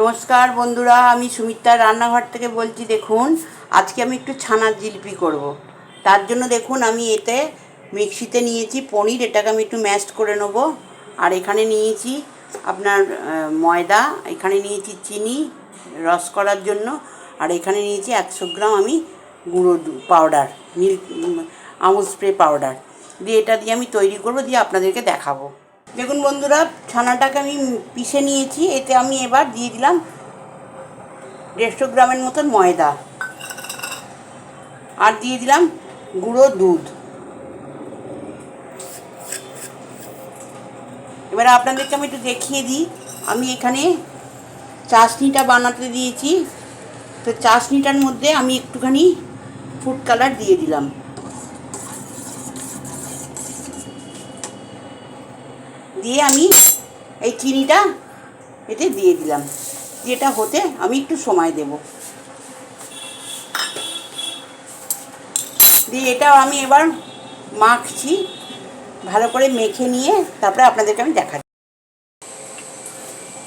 নমস্কার বন্ধুরা, আমি সুমিত্রার রান্নাঘর থেকে বলছি, দেখুন, আজকে আমি একটু ছানার জিলিপি করব। তার জন্য দেখুন, আমি এতে মিক্সিতে নিয়েছি পনির, এটাকে আমি একটু ম্যাশড করে নেব। আর এখানে নিয়েছি আপনার ময়দা, এখানে নিয়েছি চিনি, রস করার জন্য। আর এখানে নিয়েছি একশো গ্রাম আমি গুঁড়ো powder, milk Amul spray powder. দিয়ে এটা দিয়ে আমি তৈরি করব, দিয়ে আপনাদেরকে দেখাবো। দেখুন বন্ধুরা, ছানাটাকে আমি পিষে নিয়েছি, এতে আমি এবার দিয়ে দিলাম দেড়শো গ্রামের মতন ময়দা। আর দিয়ে দিলাম গুঁড়ো দুধ। এবার আপনাদেরকে আমি একটু দেখিয়ে দিই, আমি এখানে চাশনিটা বানাতে দিয়েছি। তো চাশনিটার মধ্যে আমি একটুখানি ফুড কালার দিয়ে দিলাম। দিয়ে আমি এই চিনিটা এতে দিয়ে দিলাম। যেটা হতে আমি একটু সময় দেব। দিয়ে এটা আমি এবার মাখছি, ভালো করে মেখে নিয়ে তারপরে আপনাদেরকে আমি দেখাচ্ছি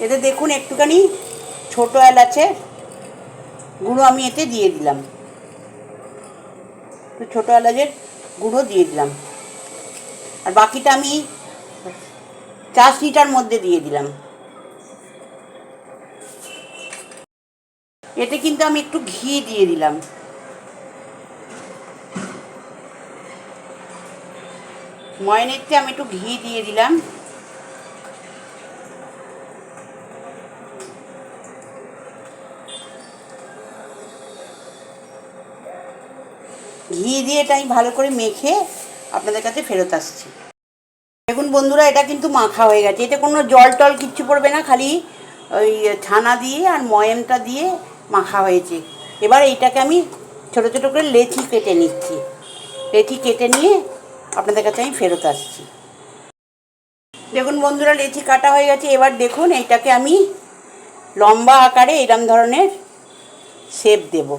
এতে দেখুন একটুখানি ছোটো এলাচে গুঁড়ো আমি এতে দিয়ে দিলাম। ছোটো এলাচের গুঁড়ো দিয়ে দিলাম। আর বাকিটা আমি চাশনিটার মধ্যে দিয়ে দিলাম। এতে কিন্তু আমি একটু ঘি দিয়ে দিলাম। ময়নেতে আমি একটু ঘি দিয়ে দিলাম। ঘি দিয়ে এটা আমি ভালো করে মেখে আপনাদের কাছে ফেরত আসছি। দেখুন বন্ধুরা, এটা কিন্তু মাখা হয়ে গেছে। এতে কোনো জল টল কিচ্ছু পড়বে না, খালি ওই ছানা দিয়ে আর ময়মটা দিয়ে মাখা হয়েছে। এবার এইটাকে আমি ছোটো ছোটো করে লেচি কেটে নিচ্ছি। লেথি কেটে নিয়ে আপনাদের কাছে আমি ফেরত আসছি। দেখুন বন্ধুরা লেথি কাটা হয়ে গেছে। এবার দেখুন, এইটাকে আমি লম্বা আকারে এরম ধরনের শেপ দেবো।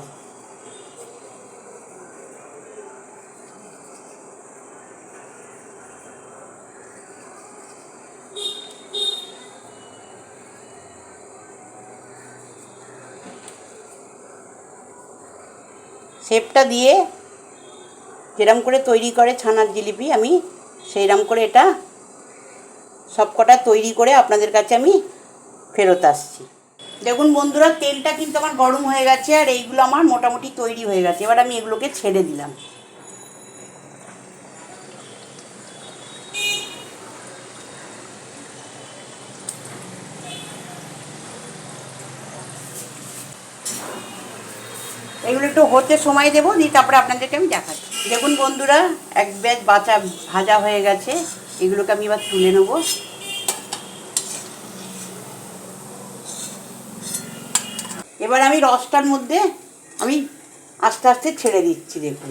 শেপটা দিয়ে যেরম করে তৈরি করে ছানার জিলিপি, আমি সেইরকম করে এটা সবকটা তৈরি করে আপনাদের কাছে আমি ফেরত আসছি। দেখুন বন্ধুরা, তেলটা কিন্তু আমার গরম হয়ে গেছে আর এইগুলো আমার মোটামুটি তৈরি হয়ে গেছে। এবার আমি এগুলোকে ছেড়ে দিলাম। এগুলো একটু হতে সময় দেবো, দিয়ে তারপরে আপনাদেরকে আমি দেখাচ্ছি। দেখুন বন্ধুরা, এক ব্যাচ বাচা, ভাজা হয়ে গেছে। এগুলোকে আমি এবার তুলে নেব। এবার আমি রসটার মধ্যে আমি আস্তে আস্তে ছেড়ে দিচ্ছি, দেখুন।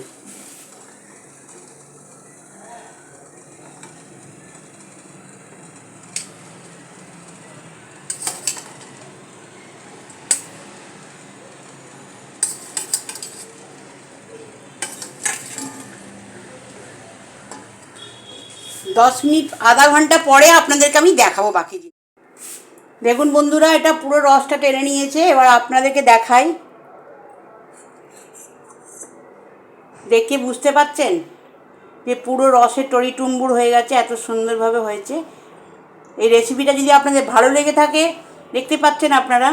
দশ মিনিট, আধা ঘণ্টা পরে আপনাদেরকে আমি দেখাবো বাকি দেখুন বন্ধুরা, এটা পুরো রসটা টেনে নিয়েছে, এবার আপনাদেরকে দেখাই। দেখে বুঝতে পাচ্ছেন যে পুরো রসে টরিটুম্বুর হয়ে গেছে, এত সুন্দরভাবে হয়েছে। এই রেসিপিটা যদি আপনাদের ভালো লেগে থাকে, দেখতে পাচ্ছেন আপনারা?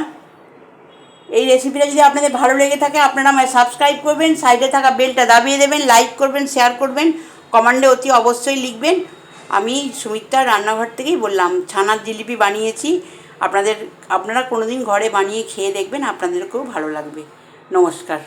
এই রেসিপিটা যদি আপনাদের ভালো লেগে থাকে, আপনারা আমায় সাবস্ক্রাইব করবেন সাইডে থাকা বেলটা দাবিয়ে দেবেন লাইক করবেন শেয়ার করবেন, কমান্ডে অতি অবশ্যই লিখবেন। আমি সুমিত্রার রান্নাঘর থেকেই বললাম, ছানার জিলিপি বানিয়েছি, আপনাদের, আপনারা কোনোদিন ঘরে বানিয়ে খেয়ে দেখবেন, আপনাদেরকেও ভালো লাগবে। নমস্কার।